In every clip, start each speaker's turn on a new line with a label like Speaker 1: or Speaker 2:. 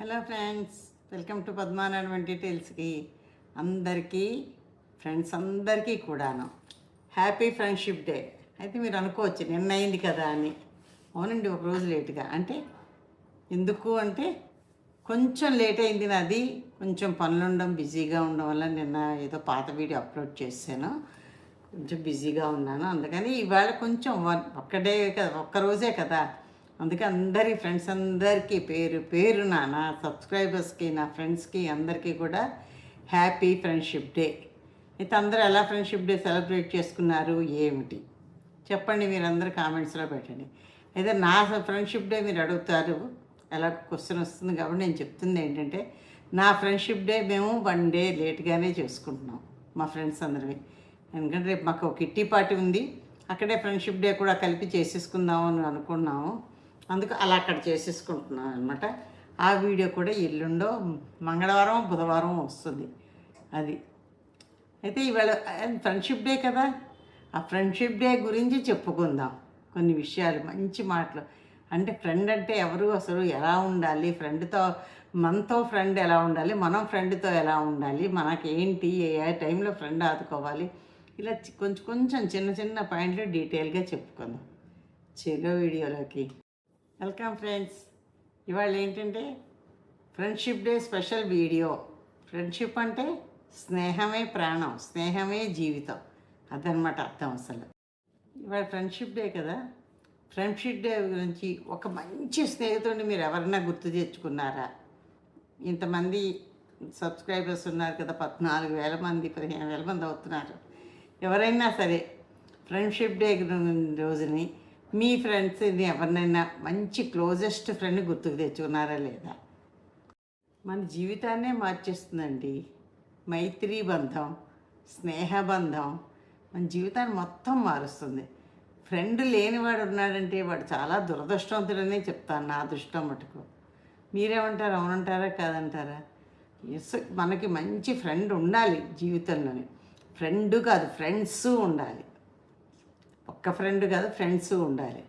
Speaker 1: Hello friends welcome to Padmanarayana డీటెయిల్స్కి అందరికీ friends అందరికీ కూడాను హ్యాపీ ఫ్రెండ్షిప్ డే. అయితే మీరు అనుకోవచ్చు నిన్న అయింది కదా అని. అవునండి ఒక రోజు లేటుగా. అంటే ఎందుకు అంటే కొంచెం లేట్ అయింది నాది. కొంచెం పనులు ఉండడం బిజీగా ఉండడం వల్ల నిన్న ఏదో పాత వీడియో అప్లోడ్ చేశాను. కొంచెం బిజీగా ఉన్నాను. అందుకని ఇవాళ కొంచెం వన్ ఒక్కడే కదా ఒక్క రోజే కదా. అందుకే అందరి ఫ్రెండ్స్ అందరికీ పేరు పేరు నా నా సబ్స్క్రైబర్స్కి నా ఫ్రెండ్స్కి అందరికీ కూడా హ్యాపీ ఫ్రెండ్షిప్ డే. అయితే అందరూ ఎలా ఫ్రెండ్షిప్ డే సెలబ్రేట్ చేసుకున్నారు ఏమిటి? చెప్పండి మీరు అందరు కామెంట్స్లో పెట్టండి. అయితే నా ఫ్రెండ్షిప్ డే మీరు అడుగుతారు ఎలా క్వశ్చన్ వస్తుంది కాబట్టి నేను చెప్తుంది ఏంటంటే నా ఫ్రెండ్షిప్ డే మేము వన్ డే లేట్గానే చేసుకుంటున్నాం మా ఫ్రెండ్స్ అందరివి. ఎందుకంటే రేపు మాకు ఒక కిట్టి పార్టీ ఉంది అక్కడే ఫ్రెండ్షిప్ డే కూడా కలిపి చేసేసుకుందాం అని అనుకున్నాము. అందుకు అలా అక్కడ చేసేసుకుంటున్నాం అనమాట ఆ వీడియో కూడా ఎల్లుండో మంగళవారం బుధవారం వస్తుంది అది. అయితే ఇవాళ ఫ్రెండ్షిప్ డే కదా. ఆ ఫ్రెండ్షిప్ డే గురించి చెప్పుకుందాం. కొన్ని విషయాలు మంచి మాటలు. అంటే ఫ్రెండ్ అంటే ఎవరు అసలు ఎలా ఉండాలి? ఫ్రెండ్తో మనతో ఫ్రెండ్ ఎలా ఉండాలి? మనం ఫ్రెండ్తో ఎలా ఉండాలి? మనకేంటి? ఏ టైంలో ఫ్రెండ్ ఆదుకోవాలి? ఇలా కొంచెం కొంచెం చిన్న చిన్న పాయింట్లు డీటెయిల్గా చెప్పుకుందాం. చెలో వీడియోలోకి. Welcome friends. ఇవాళ ఏంటంటే friendship day special video. Friendship అంటే స్నేహమే ప్రాణం స్నేహమే జీవితం. అదనమాట అర్థం అసలు. ఇవాళ ఫ్రెండ్షిప్ డే కదా. ఫ్రెండ్షిప్ డే గురించి ఒక మంచి స్నేహితుడిని మీరు ఎవరైనా గుర్తు తెచ్చుకున్నారా? ఇంతమంది సబ్స్క్రైబర్స్ ఉన్నారు కదా పద్నాలుగు వేల మంది పదిహేను వేల మంది అవుతున్నారు. ఎవరైనా సరే ఫ్రెండ్షిప్ డే రోజుని మీ ఫ్రెండ్స్ని ఎవరినైనా మంచి క్లోజెస్ట్ ఫ్రెండ్ గుర్తుకు తెచ్చుకున్నారా లేదా? మన జీవితాన్నే మార్చేస్తుందండి. మైత్రీ బంధం స్నేహబంధం మన జీవితాన్ని మొత్తం మారుస్తుంది. ఫ్రెండ్ లేనివాడు ఉన్నాడంటే వాడు చాలా దురదృష్టవంతుడనే చెప్తాను నా దృష్టం మటుకు. మీరేమంటారు? అవునంటారా? కాదంటారా? ఎస్ మనకి మంచి ఫ్రెండ్ ఉండాలి జీవితంలోనే. ఫ్రెండ్ కాదు ఫ్రెండ్స్ ఉండాలి. ఒక్క ఫ్రెండ్ కాదు ఫ్రెండ్స్ ఉండాలి.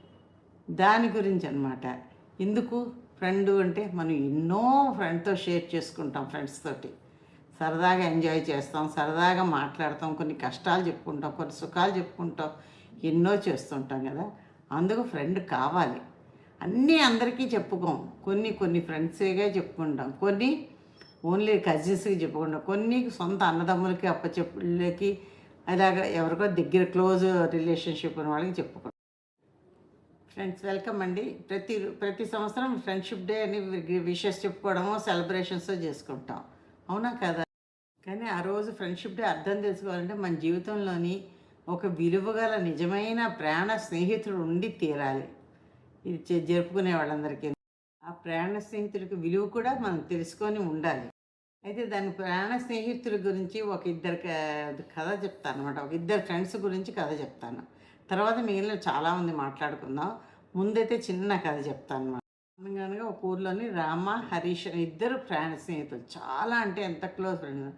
Speaker 1: దాని గురించి అనమాట ఎందుకు? ఫ్రెండ్ అంటే మనం ఎన్నో ఫ్రెండ్తో షేర్ చేసుకుంటాం ఫ్రెండ్స్ తోటి. సరదాగా ఎంజాయ్ చేస్తాం సరదాగా మాట్లాడతాం కొన్ని కష్టాలు చెప్పుకుంటాం కొన్ని సుఖాలు చెప్పుకుంటాం ఎన్నో చేస్తుంటాం కదా. అందుకు ఫ్రెండ్ కావాలి. అన్నీ అందరికీ చెప్పుకోం. కొన్ని కొన్ని ఫ్రెండ్సేగా చెప్పుకుంటాం. కొన్ని ఓన్లీ కజిన్స్కి చెప్పుకుంటాం. కొన్ని సొంత అన్నదమ్ములకి అప్పచెప్పులకి అలాగ ఎవరికో దగ్గర క్లోజ్ రిలేషన్షిప్ ఉన్న వాళ్ళకి చెప్పుకుంటాం. ఫ్రెండ్స్ వెల్కమ్ అండి. ప్రతి ప్రతి సంవత్సరం ఫ్రెండ్షిప్ డే అని విషెస్ చెప్పుకోవడము సెలబ్రేషన్స్ చేసుకుంటాం. అవునా కదా? కానీ ఆ రోజు ఫ్రెండ్షిప్ డే అర్థం తెలుసుకోవాలంటే మన జీవితంలోని ఒక విలువగల నిజమైన ప్రాణ స్నేహితుడు ఉండి తీరాలి. ఇది జరుపుకునే వాళ్ళందరికీ. ఆ ప్రాణ స్నేహితుడికి విలువ కూడా మనం తెలుసుకొని ఉండాలి. అయితే దాని ప్రాణ స్నేహితుల గురించి ఒక ఇద్దరు కథ చెప్తాను అనమాట ఒక ఇద్దరు ఫ్రెండ్స్ గురించి కథ చెప్తాను. తర్వాత మిగిలిన చాలామంది మాట్లాడుకుందాం. ముందైతే చిన్న కథ చెప్తాను అనమాట ఒక ఊర్లోని రామ హరీష్ ఇద్దరు ప్రాణ స్నేహితులు. చాలా అంటే ఎంత క్లోజ్ ఫ్రెండ్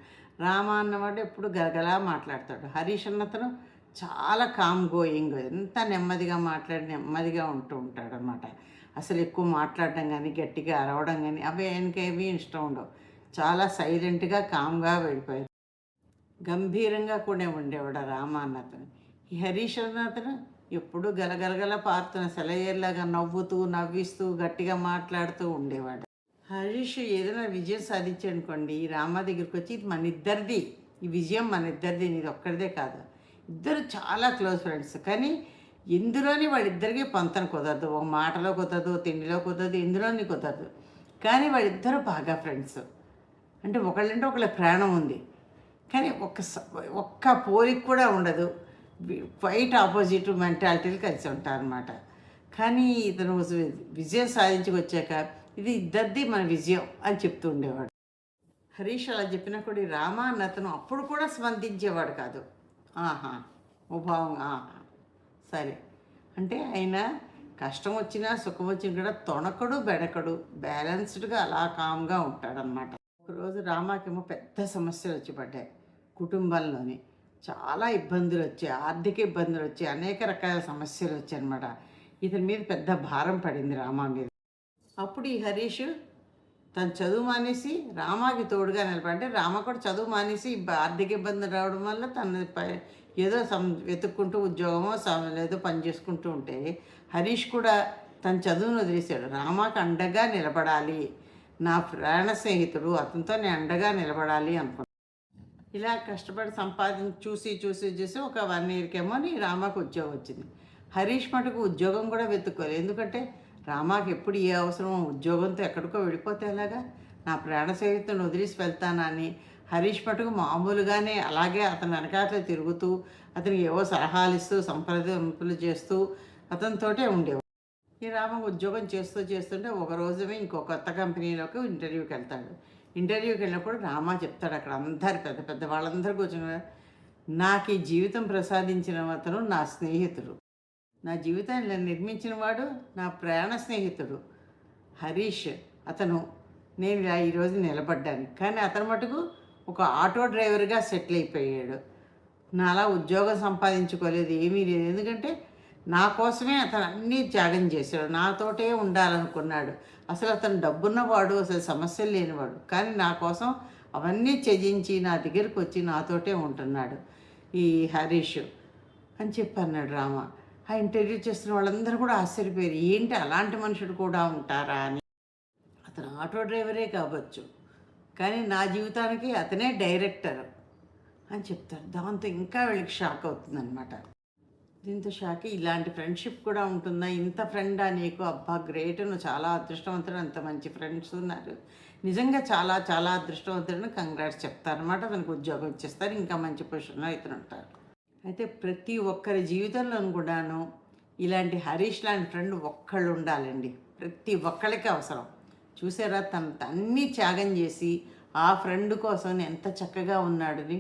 Speaker 1: రామ అన్నవాడు ఎప్పుడు గలగలా మాట్లాడతాడు. హరీష్ అన్నతను చాలా కామ్ గోయింగ్. ఎంత నెమ్మదిగా మాట్లాడి నెమ్మదిగా ఉంటూ ఉంటాడు అనమాట అసలు ఎక్కువ మాట్లాడడం కానీ గట్టిగా అరవడం కానీ అవి ఆయనకేమీ ఇష్టం ఉండవు. చాలా సైలెంట్గా కామ్గా వెళ్ళిపోయారు. గంభీరంగా కూడా ఉండేవాడు రామ అన్నతను ఈ హరీష్ అన్నతను ఎప్పుడు గలగలగల పారుతున్న సెలయేర్లాగా నవ్వుతూ నవ్విస్తూ గట్టిగా మాట్లాడుతూ ఉండేవాడు. హరీష్ ఏదైనా విజయం సాధించనుకోండి ఈ రామ దగ్గరికి వచ్చి ఇది మన ఇద్దరిది ఈ విజయం మన ఇద్దరిది ఇది ఒక్కరిదే కాదు. ఇద్దరు చాలా క్లోజ్ ఫ్రెండ్స్. కానీ ఇందులోని వాళ్ళిద్దరికీ పంతను కుదరదు. ఒక మాటలో కుదరదు తిండిలో కుదరదు ఇందులోని కుదరదు. కానీ వాళ్ళిద్దరూ బాగా ఫ్రెండ్స్. అంటే ఒకళ్ళంటే ఒకళ్ళ ప్రాణం ఉంది. కానీ ఒక్క స- ఒక్క పోలిక కూడా ఉండదు. క్వైట్ ఆపోజిట్ మెంటాలిటీలు కలిసి ఉంటారనమాట కానీ ఇతను వి- విజయం సాధించుకొచ్చాక ఇది ఇద్దరిది మన విజయం అని చెప్తూ ఉండేవాడు. హరీష్ అలా చెప్పినా కూడా రామ అన్న అతను అప్పుడు కూడా స్పందించేవాడు కాదు. ఆహా ఉభావం ఆహా సరే. అంటే ఆయన కష్టం వచ్చినా సుఖం వచ్చినా కూడా తొణకడు బెడకడు బ్యాలెన్స్డ్గా అలా కామ్గా ఉంటాడనమాట ఒకరోజు రామాకేమో పెద్ద సమస్యలు వచ్చి పడ్డాయి. కుటుంబంలోని చాలా ఇబ్బందులు వచ్చాయి. ఆర్థిక ఇబ్బందులు వచ్చాయి. అనేక రకాల సమస్యలు వచ్చాయి అనమాట ఇతని మీద పెద్ద భారం పడింది రామా మీద. అప్పుడు ఈ హరీష్ తను చదువు మానేసి రామాకి తోడుగా నిలబడి రామ కూడా చదువు మానేసి ఆర్థిక ఇబ్బంది రావడం వల్ల తను ఏదో సం వెతుక్కుంటూ ఉద్యోగమో ఏదో పని చేసుకుంటూ ఉంటే హరీష్ కూడా తన చదువును వదిలేశాడు. రామాకి అండగా నిలబడాలి. నా ప్రాణ స్నేహితుడు అతనితో నేను అండగా నిలబడాలి అనుకున్నాను ఇలా కష్టపడి సంపాదించి చూసి చూసి చూసి ఒక వన్ ఇయర్కేమో నీ రామాకు ఉద్యోగం వచ్చింది. హరీష్ మటుకు ఉద్యోగం కూడా వెతుక్కోలేదు ఎందుకంటే రామాకి ఎప్పుడు ఏ అవసరమో ఉద్యోగంతో ఎక్కడికో వెళ్ళిపోతే ఎలాగా? నా ప్రాణ స్నేహితుడిని వదిలేసి వెళ్తానని హరీష్ మటుకు మామూలుగానే అలాగే అతని వెనకాతలే తిరుగుతూ అతనికి ఏవో సలహాలు ఇస్తూ సంప్రదింపులు చేస్తూ అతనితోటే ఉండేవాడు. ఈ రామ ఉద్యోగం చేస్తూ చేస్తుంటే ఒక రోజుమే ఇంకో కొత్త కంపెనీలోకి ఇంటర్వ్యూకి వెళ్తాడు. ఇంటర్వ్యూకి వెళ్ళినప్పుడు రామ చెప్తాడు అక్కడ అందరు పెద్ద పెద్ద వాళ్ళందరూ కూర్చుని నాకు ఈ జీవితం ప్రసాదించిన అతను నా స్నేహితుడు. నా జీవితాన్ని నిర్మించిన వాడు నా ప్రాణ స్నేహితుడు. హరీష్ అతను. నేను ఇలా ఈరోజు నిలబడ్డాను. కానీ అతను మటుకు ఒక ఆటో డ్రైవర్గా సెటిల్ అయిపోయాడు. నాలా ఉద్యోగం సంపాదించుకోలేదు ఏమీ లేదు. ఎందుకంటే నా కోసమే అతను అన్నీ త్యాగం చేశాడు. నాతోటే ఉండాలనుకున్నాడు. అసలు అతను డబ్బున్నవాడు అసలు సమస్యలు లేనివాడు. కానీ నా కోసం అవన్నీ త్యజించి నా దగ్గరికి వచ్చి నాతోటే ఉంటున్నాడు ఈ హరీష్ అని చెప్పి అన్నాడు రామ. ఆ ఇంటర్వ్యూ చేస్తున్న వాళ్ళందరూ కూడా ఆశ్చర్యపోయారు. ఏంటి అలాంటి మనుషుడు కూడా ఉంటారా? అని. అతను ఆటో డ్రైవరే కావచ్చు. కానీ నా జీవితానికి అతనే డైరెక్టర్ అని చెప్తారు. దాంతో ఇంకా వీళ్ళకి షాక్ అవుతుందన్నమాట. దీంతో షాకి ఇలాంటి ఫ్రెండ్షిప్ కూడా ఉంటుందా? ఇంత ఫ్రెండా నీకు? అబ్బా గ్రేట్. నువ్వు చాలా అదృష్టవంతుడు. అంత మంచి ఫ్రెండ్స్ ఉన్నారు. నిజంగా చాలా చాలా అదృష్టవంతుడిని కంగ్రాట్స్ చెప్తారనమాట అతనికి ఉద్యోగం ఇచ్చేస్తారు. ఇంకా మంచి పొజిషన్లో ఇతను ఉంటారు అయితే ప్రతి ఒక్కరి జీవితంలోను కూడాను ఇలాంటి హరీష్ లాంటి ఫ్రెండ్ ఒక్కళ్ళు ఉండాలండి. ప్రతి ఒక్కళ్ళకి అవసరం. చూసారా? తన అన్నీ త్యాగం చేసి ఆ ఫ్రెండ్ కోసం ఎంత చక్కగా ఉన్నాడని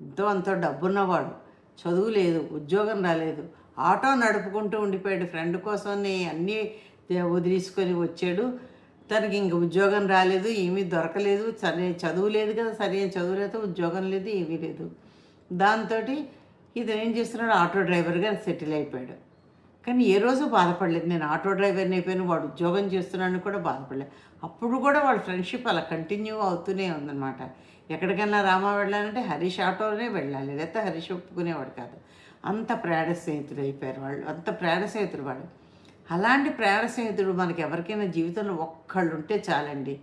Speaker 1: ఎంతో అంతో డబ్బున్నవాడు. చదువు లేదు ఉద్యోగం రాలేదు. ఆటో నడుపుకుంటూ ఉండిపోయాడు. ఫ్రెండ్ కోసం అన్నీ వదిలేసుకొని వచ్చాడు. తనకి ఇంక ఉద్యోగం రాలేదు ఏమీ దొరకలేదు. సరే చదువు లేదు కదా సరైన చదువు లేదు ఉద్యోగం లేదు ఏమీ లేదు. దాంతో ఇతను ఏం చేస్తున్నాడు? ఆటో డ్రైవర్గా సెటిల్ అయిపోయాడు. కానీ ఏ రోజు బాధపడలేదు. నేను ఆటో డ్రైవర్ని అయిపోయాను వాడు ఉద్యోగం చేస్తున్నాను కూడా బాధపడలేదు. అప్పుడు కూడా వాళ్ళ ఫ్రెండ్షిప్ అలా కంటిన్యూ అవుతూనే ఉందన్నమాట. ఎక్కడికైనా రామా వెళ్ళాలంటే హరీష్ ఆటోలోనే వెళ్ళాలి లేకపోతే హరీష్ ఒప్పుకునేవాడు కాదు. అంత ప్రాణ స్నేహితుడు అయిపోయారు వాళ్ళు అంత ప్రాణ స్నేహితుడు వాడు అలాంటి ప్రాణ స్నేహితుడు మనకి ఎవరికైనా జీవితంలో ఒక్కళ్ళు ఉంటే చాలండి.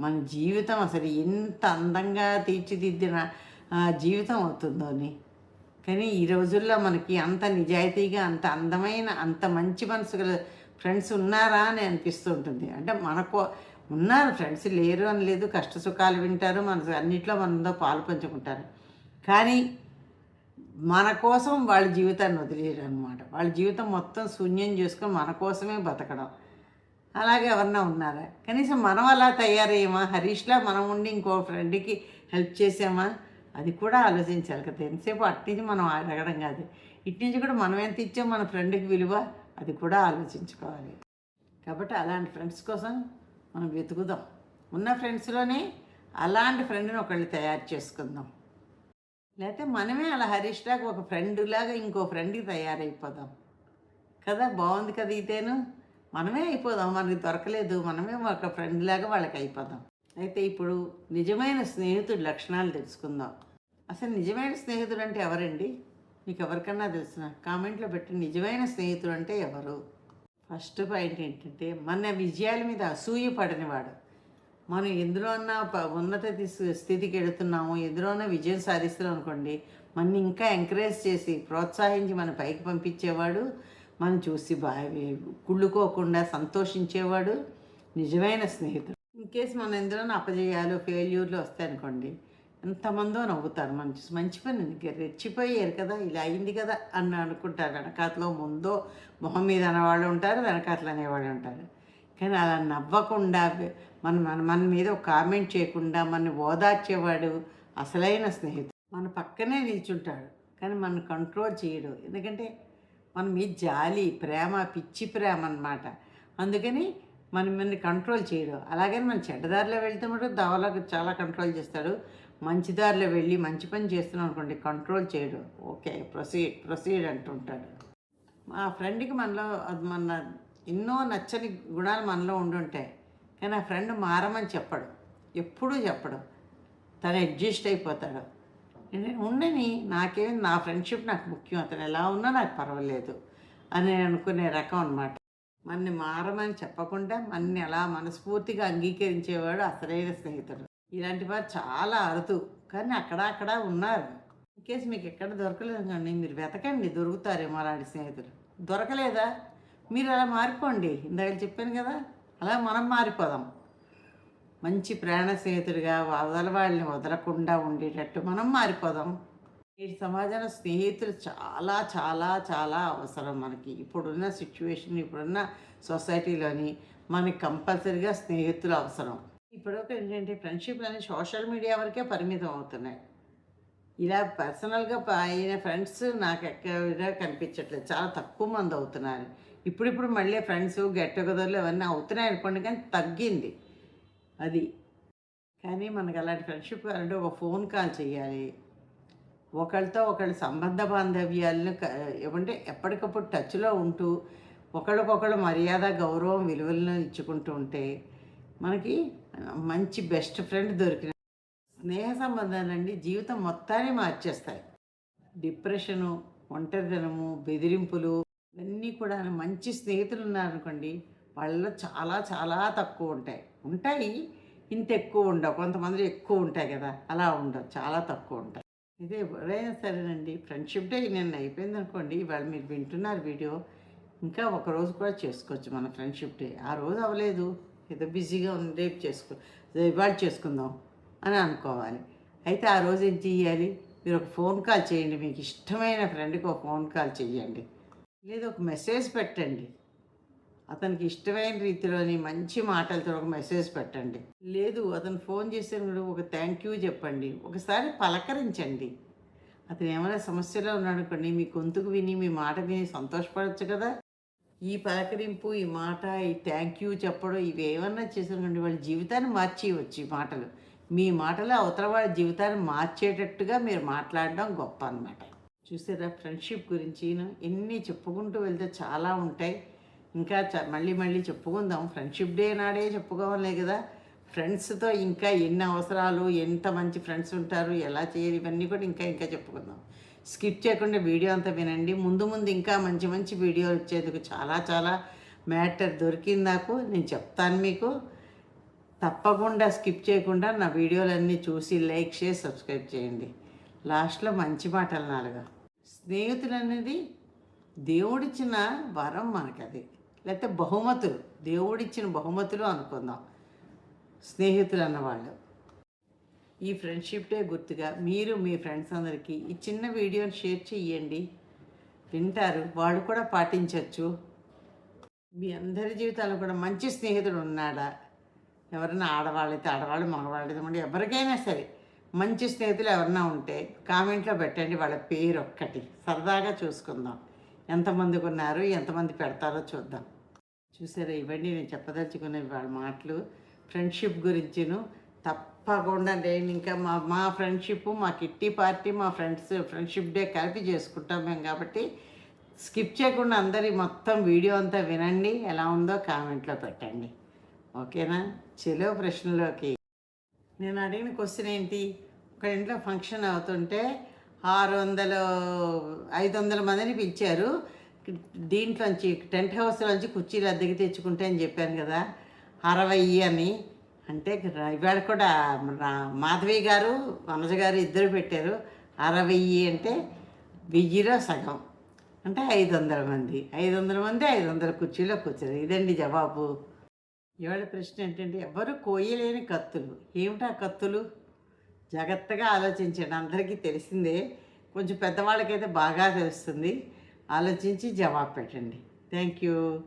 Speaker 1: మన జీవితం అసలు ఎంత అందంగా తీర్చిదిద్దిన జీవితం అవుతుందో అని. కానీ ఈ రోజుల్లో మనకి అంత నిజాయితీగా అంత అందమైన అంత మంచి మనసు గల ఫ్రెండ్స్ ఉన్నారా అని అనిపిస్తుంటుంది అంటే మనకు ఉన్నారు ఫ్రెండ్స్ లేరు అని లేదు కష్ట సుఖాలు వింటారు మన అన్నిట్లో మనతో పాలు పంచుకుంటారు. కానీ మన కోసం వాళ్ళ జీవితాన్ని వదిలేయరు అనమాట వాళ్ళ జీవితం మొత్తం శూన్యం చేసుకొని మన కోసమే బతకడం. అలాగే ఎవరన్నా ఉన్నారా? కనీసం మనం అలా తయారయ్యామా? హరీష్లా మనం ఉండి ఇంకో ఫ్రెండ్కి హెల్ప్ చేసామా? అది కూడా ఆలోచించాలి కదా. ఎంతసేపు అట్నుంచి మనం అడగడం కాదు. ఇటు నుంచి కూడా మనం ఎంత ఇచ్చాం మన ఫ్రెండ్కి విలువ? అది కూడా ఆలోచించుకోవాలి. కాబట్టి అలాంటి ఫ్రెండ్స్ కోసం మనం వెతుకుదాం. ఉన్న ఫ్రెండ్స్లోనే అలాంటి ఫ్రెండ్ని ఒకళ్ళు తయారు చేసుకుందాం. లేకపోతే మనమే అలా హరీష్ లాగా ఒక ఫ్రెండ్ లాగా ఇంకో ఫ్రెండ్కి తయారైపోదాం. కదా బాగుంది కదా ఇదేను? మనమే అయిపోదాం మనకి దొరకలేదు మనమే ఒక ఫ్రెండ్ లాగా వాళ్ళకి అయిపోదాం అయితే ఇప్పుడు నిజమైన స్నేహితుడి లక్షణాలు తెలుసుకుందాం. అసలు నిజమైన స్నేహితుడు అంటే ఎవరండి? మీకు ఎవరికన్నా తెలిసిన? కామెంట్లో పెట్టి నిజమైన స్నేహితుడు అంటే ఎవరు? ఫస్ట్ పాయింట్ ఏంటంటే మన విజయాల మీద అసూయ పడనివాడు మనం ఎందులోన్నా ఉన్నత స్థితికి ఎడుతున్నాము ఎందులోన్నా విజయం సాధిస్తున్నాం అనుకోండి మన ఇంకా ఎంకరేజ్ చేసి ప్రోత్సహించి మన పైకి పంపించేవాడు మనం చూసి బా కుళ్ళుకోకుండా సంతోషించేవాడు నిజమైన స్నేహితుడు. ఇన్ కేసు మనం ఎందులోనూ అపజయాలు ఫెయిల్యూర్లు వస్తాయనుకోండి ఎంతమందో నవ్వుతారు మంచి మంచి పని రెచ్చిపోయారు కదా ఇలా అయింది కదా అని అనుకుంటారు వెనకాతలో ముందో మొహం మీద అనేవాళ్ళు ఉంటారు వెనకాతలు అనేవాళ్ళు ఉంటారు. కానీ అలా నవ్వకుండా మన మన మన మీద ఒక కామెంట్ చేయకుండా మన ఓదార్చేవాడు అసలైన స్నేహితుడు. మన పక్కనే నిల్చుంటాడు కానీ మనం కంట్రోల్ చేయడు. ఎందుకంటే మన మీద జాలి ప్రేమ పిచ్చి ప్రేమ అన్నమాట. అందుకని మన మన కంట్రోల్ చేయడు. అలాగని మనం చెడ్డదారిలో వెళ్తే మటుకు దవలకు చాలా కంట్రోల్ చేస్తాడు. మంచి దారిలో వెళ్ళి మంచి పని చేస్తున్నాం అనుకోండి కంట్రోల్ చేయడు. ఓకే ప్రొసీడ్ ప్రొసీడ్ అంటుంటాడు. మా ఫ్రెండ్కి మనలో అది మన ఎన్నో నచ్చని గుణాలు మనలో ఉండుంటాయి కానీ ఆ ఫ్రెండ్ మారమని చెప్పడు. ఎప్పుడూ చెప్పడు. తను అడ్జస్ట్ అయిపోతాడు. నేను ఉండని నాకేం నా ఫ్రెండ్షిప్ నాకు ముఖ్యం. అతను ఎలా ఉన్నా నాకు పర్వాలేదు అని నేను అనుకునే రకం అనమాట మన్ని మారమని చెప్పకుండా మన్ని అలా మనస్ఫూర్తిగా అంగీకరించేవాడు అసలైన స్నేహితుడు. ఇలాంటి వారు చాలా అరుదు. కానీ అక్కడ అక్కడ ఉన్నారు. ఇన్కేస్ మీకు ఎక్కడ దొరకలేదు కానీ మీరు వెతకండి దొరుకుతారేమో అలాంటి స్నేహితులు. దొరకలేదా? మీరు అలా మారిపోండి. ఇందాక చెప్పాను కదా అలా మనం మారిపోదాం. మంచి ప్రాణ స్నేహితుడిగా వదల వాళ్ళని వదలకుండా ఉండేటట్టు మనం మారిపోదాం. ఈ సమాజంలో స్నేహితులు చాలా చాలా చాలా అవసరం మనకి. ఇప్పుడున్న సిచ్యువేషన్ ఇప్పుడున్న సొసైటీలోని మనకి కంపల్సరీగా స్నేహితులు అవసరం. ఇప్పుడు ఏంటంటే ఫ్రెండ్షిప్ అనేది సోషల్ మీడియా వరకే పరిమితం అవుతున్నాయి. ఇలా పర్సనల్గా అయిన ఫ్రెండ్స్ నాకు ఎక్కడ కనిపించట్లేదు. చాలా తక్కువ మంది అవుతున్నారు. ఇప్పుడిప్పుడు మళ్ళీ ఫ్రెండ్స్ గెట్ టుగెదర్లు అవన్నీ అవుతున్నాయి అనుకోండి కానీ తగ్గింది. అది. కానీ మనకు అలాంటి ఫ్రెండ్షిప్ కావాలంటే ఒక ఫోన్ కాల్ చేయాలి. ఒకళ్ళతో ఒకళ్ళ సంబంధ బాంధవ్యాలను ఏమంటే ఎప్పటికప్పుడు టచ్లో ఉంటూ ఒకళ్ళకొకళ్ళు మర్యాద గౌరవం విలువలను ఇచ్చుకుంటూ ఉంటే మనకి మంచి బెస్ట్ ఫ్రెండ్ దొరికిన స్నేహ సంబంధాలండి జీవితం మొత్తాన్ని మార్చేస్తాయి. డిప్రెషను ఒంటరితనము బెదిరింపులు ఇవన్నీ కూడా మంచి స్నేహితులు ఉన్నారనుకోండి వాళ్ళ చాలా చాలా తక్కువ ఉంటాయి. ఉంటాయి ఇంత ఎక్కువ ఉండవు. కొంతమంది ఎక్కువ ఉంటాయి కదా అలా ఉండవు. చాలా తక్కువ ఉంటాయి. ఇదే ఎవరైనా సరేనండి ఫ్రెండ్షిప్ డే నేను అయిపోయింది అనుకోండి ఇవాళ మీరు వింటున్నారు వీడియో ఇంకా ఒక రోజు కూడా చేసుకోవచ్చు మన ఫ్రెండ్షిప్ డే. ఆ రోజు అవ్వలేదు. ఏదో బిజీగా ఉంది రేపు చేసుకో ఇవాళ చేసుకుందాం అని అనుకోవాలి. అయితే ఆ రోజు ఏం చెయ్యాలి? మీరు ఒక ఫోన్ కాల్ చేయండి మీకు ఇష్టమైన ఫ్రెండ్కి ఒక ఫోన్ కాల్ చేయండి లేదా ఒక మెసేజ్ పెట్టండి. అతనికి ఇష్టమైన రీతిలోని మంచి మాటలతో ఒక మెసేజ్ పెట్టండి. లేదు అతను ఫోన్ చేసినప్పుడు ఒక థ్యాంక్ యూ చెప్పండి. ఒకసారి పలకరించండి. అతను ఏమైనా సమస్యలో ఉన్నాడనుకోండి మీ గొంతుకు విని మీ మాట విని సంతోషపడవచ్చు కదా? ఈ పలకరింపు ఈ మాట ఈ థ్యాంక్ యూ చెప్పడం ఇవి ఏమన్నా చేసినటువంటి వాళ్ళ జీవితాన్ని మార్చేయవచ్చు ఈ మాటలు. మీ మాటలు అవతల వాళ్ళ జీవితాన్ని మార్చేటట్టుగా మీరు మాట్లాడడం గొప్ప అన్నమాట చూసారా ఫ్రెండ్షిప్ గురించి ఎన్ని చెప్పుకుంటూ వెళ్తే చాలా ఉంటాయి. ఇంకా చ- మళ్ళీ మళ్ళీ చెప్పుకుందాం. ఫ్రెండ్షిప్ డే నాడే చెప్పుకోవాలే కదా. ఫ్రెండ్స్తో ఇంకా ఎన్ని అవసరాలు ఎంత మంచి ఫ్రెండ్స్ ఉంటారు ఎలా చేయాలి ఇవన్నీ కూడా ఇంకా ఇంకా చెప్పుకుందాం. స్కిప్ చేయకుండా వీడియో అంతా వినండి. ముందు ముందు ఇంకా మంచి మంచి వీడియోలు వచ్చేందుకు చాలా చాలా మ్యాటర్ దొరికింది నాకు. నేను చెప్తాను మీకు. తప్పకుండా స్కిప్ చేయకుండా నా వీడియోలన్నీ చూసి లైక్ చేసి సబ్స్క్రైబ్ చేయండి. లాస్ట్లో మంచి మాటలు నాలుగా. స్నేహితులు అనేది దేవుడిచ్చిన వరం మనకది. లేకపోతే బహుమతులు. దేవుడిచ్చిన బహుమతులు అనుకుందాం. స్నేహితులు అన్నవాళ్ళు ఈ ఫ్రెండ్షిప్ డే గుర్తుగా మీరు మీ ఫ్రెండ్స్ అందరికీ ఈ చిన్న వీడియోని షేర్ చేయండి వింటారు. వాళ్ళు కూడా పాటించవచ్చు మీ అందరి జీవితాల్లో కూడా మంచి స్నేహితుడు ఉన్నాడా? ఎవరైనా ఆడవాళ్ళైతే ఆడవాళ్ళు మగవాళ్ళైతే ఉండి ఎవరికైనా సరే మంచి స్నేహితులు ఎవరైనా ఉంటే కామెంట్లో పెట్టండి. వాళ్ళ పేరు ఒక్కటి. సరదాగా చూసుకుందాం. ఎంతమందికి ఉన్నారు? ఎంతమంది పెడతారో చూద్దాం. చూసారా? ఇవన్నీ నేను చెప్పదలుచుకునే వాళ్ళ మాటలు. ఫ్రెండ్షిప్ గురించిను తప్ప నేను ఇంకా మా మా ఫ్రెండ్షిప్ మా కిట్టి పార్టీ మా ఫ్రెండ్స్ ఫ్రెండ్షిప్ డే కలిపి చేసుకుంటాం మేము కాబట్టి స్కిప్ చేయకుండా అందరి మొత్తం వీడియో అంతా వినండి. ఎలా ఉందో కామెంట్లో పెట్టండి. ఓకేనా? చెలో ప్రశ్నలోకి. నేను అడిగిన క్వశ్చన్ ఏంటి? ఒక ఇంట్లో ఫంక్షన్ అవుతుంటే ఆరు వందలు ఐదు వందల మందిని పిలిచారు. దీంట్లోంచి టెంట్ హౌస్లోంచి కుర్చీలు అద్దెకి తెచ్చుకుంటే అని చెప్పాను కదా. అరవై అని. అంటే ఇవాళ కూడా మాధవి గారు వనజ గారు ఇద్దరు పెట్టారు. అరవై అంటే వెయ్యిలో సగం. అంటే ఐదు వందల మంది. ఐదు వందల మంది ఐదు వందల కుర్చీలో కూర్చోరు. ఇదండి జవాబు. ఇవాళ ప్రశ్న ఏంటంటే ఎవరు కోయలేని కత్తులు. ఏమిటా కత్తులు? జాగ్రత్తగా ఆలోచించండి. అందరికీ తెలిసిందే. కొంచెం పెద్దవాళ్ళకైతే బాగా తెలుస్తుంది. ఆలోచించి జవాబు పెట్టండి. Thank you.